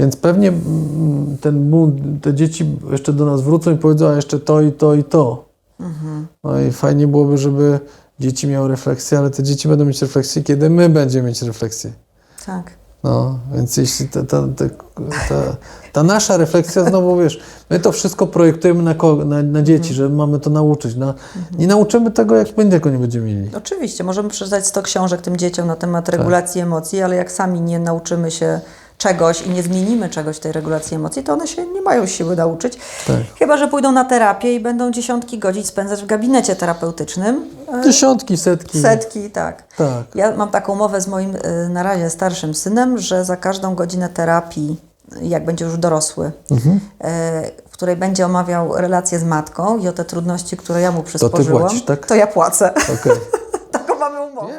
Więc pewnie mm, ten te dzieci jeszcze do nas wrócą i powiedzą, a jeszcze to i to i to. No i fajnie byłoby, żeby dzieci miały refleksję, ale te dzieci będą mieć refleksję, kiedy my będziemy mieć refleksję. Tak. No, więc jeśli ta, ta, ta, ta, ta nasza refleksja, znowu wiesz, my to wszystko projektujemy na, na, na dzieci, że mamy to nauczyć. Na, nie nauczymy tego, jak tego nie będziemy mieli. Oczywiście, możemy przeczytać 100 książek tym dzieciom na temat regulacji emocji, ale jak sami nie nauczymy się czegoś i nie zmienimy czegoś w tej regulacji emocji, to one się nie mają siły nauczyć. Tak. Chyba, że pójdą na terapię i będą dziesiątki godzin spędzać w gabinecie terapeutycznym. E, Dziesiątki, setki. Setki, tak. Tak. Ja mam taką umowę z moim e, na razie starszym synem, że za każdą godzinę terapii, jak będzie już dorosły, Mhm. e, w której będzie omawiał relacje z matką i o te trudności, które ja mu przysporzyłam, płacisz, tak? to ja płacę. Okej. Taką mamy umowę.